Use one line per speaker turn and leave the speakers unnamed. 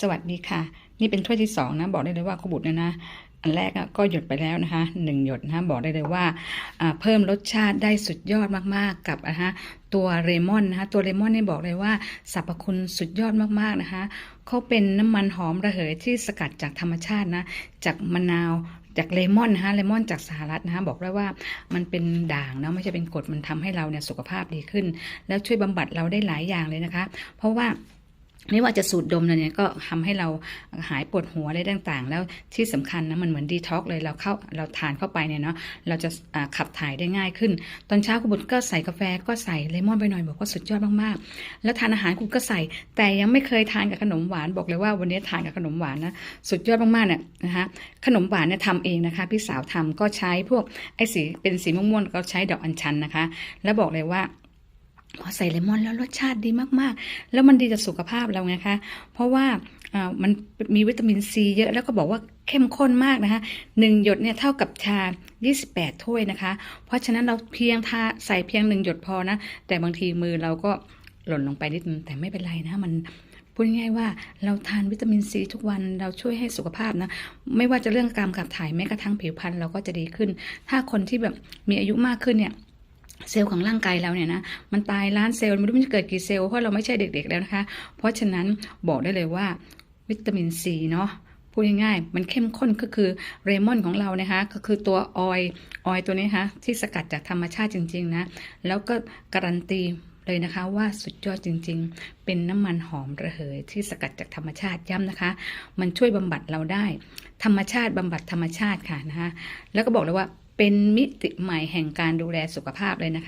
สวัสดีค่ะ นี่เป็นถ้วยที่สองนะ บอกได้เลยว่าขบุตรเนี่ยนะ อันแรกอะก็หยดไปแล้วนะคะหนึ่งหยดนะบอกได้เลยว่าเพิ่มรสชาติได้สุดยอดมากๆกับนะคะตัวเลมอนนะคะตัวเลมอนนี่บอกเลยว่าสรรพคุณสุดยอดมากๆนะคะเขาเป็นน้ำมันหอมระเหยที่สกัดจากธรรมชาตินะจากมะนาวจากเลมอนนะคะเลมอนจากสหรัฐนะคะบอกได้ว่ามันเป็นด่างนะไม่ใช่เป็นกรดมันทำให้เราเนี่ยสุขภาพดีขึ้น แล้วช่วยบำบัดเราได้หลายอย่างเลยนะคะ เพราะว่า ไม่ว่าจะสูดดมเนี่ยก็ทำให้เราหายปวดหัวอะไรต่างๆ แล้วที่สำคัญนะมันเหมือนดีท็อกเลยเราเข้าเราทานเข้าไปเนี่ยเนาะเราจะขับถ่ายได้ง่ายขึ้น ตอนเช้าคุณบุตรก็ใส่กาแฟก็ใส่เลมอนไปหน่อยบอกว่าสุดยอดมากๆ แล้วทานอาหารคุณก็ใส่ แต่ยังไม่เคยทานกับขนมหวานบอกเลยว่าวันนี้ทานกับขนมหวานนะสุดยอดมากๆเนี่ยนะคะขนมหวานเนี่ยทำเองนะคะ พี่สาวทำก็ใช้พวกไอ้สีเป็นสีม่วงๆก็ใช้ดอกอัญชันนะคะ แล้วบอกเลยว่า พอใส่เลมอนแล้วรสชาติดีมากๆ แล้วมันดีต่อสุขภาพเราไงคะ เพราะว่าอ่ามันมีวิตามินซีเยอะแล้วก็บอกว่าเข้มข้นมากนะคะหนึ่งหยดเนี่ยเท่ากับชา 28 ถ้วยนะคะ เพราะฉะนั้นเราเพียงทาใส่เพียงหนึ่งหยดพอนะ แต่บางทีมือเราก็หล่นลงไปนิดนึงแต่ไม่เป็นไรนะ มันพูดง่ายๆว่าเราทานวิตามินซีทุกวันเราช่วยให้สุขภาพนะ ไม่ว่าจะเรื่องการขับถ่ายแม้กระทั่งผิวพรรณเราก็จะดีขึ้น ถ้าคนที่แบบมีอายุมากขึ้นเนี่ย เซลล์ของร่างกายเราเนี่ยนะมันตายล้านเซลล์ไม่รู้มันจะเกิดกี่เซลล์เพราะเราไม่ใช่เด็กๆแล้วนะคะ เพราะฉะนั้นบอกได้เลยว่าวิตามินซีเนาะพูดง่ายๆมันเข้มข้นก็คือเรมอนของเรานะคะก็คือตัวออยออยตัวนี้นะคะที่สกัดจากธรรมชาติจริงๆนะแล้วก็การันตีเลยนะคะว่าสุดยอดจริงๆ เป็นน้ำมันหอมระเหย ที่สกัดจากธรรมชาติย้ำนะคะ มันช่วยบำบัดเราได้ ธรรมชาติบำบัดธรรมชาติค่ะนะคะแล้วก็บอกเลยว่า เป็นมิติใหม่แห่งการดูแลสุขภาพเลยนะคะ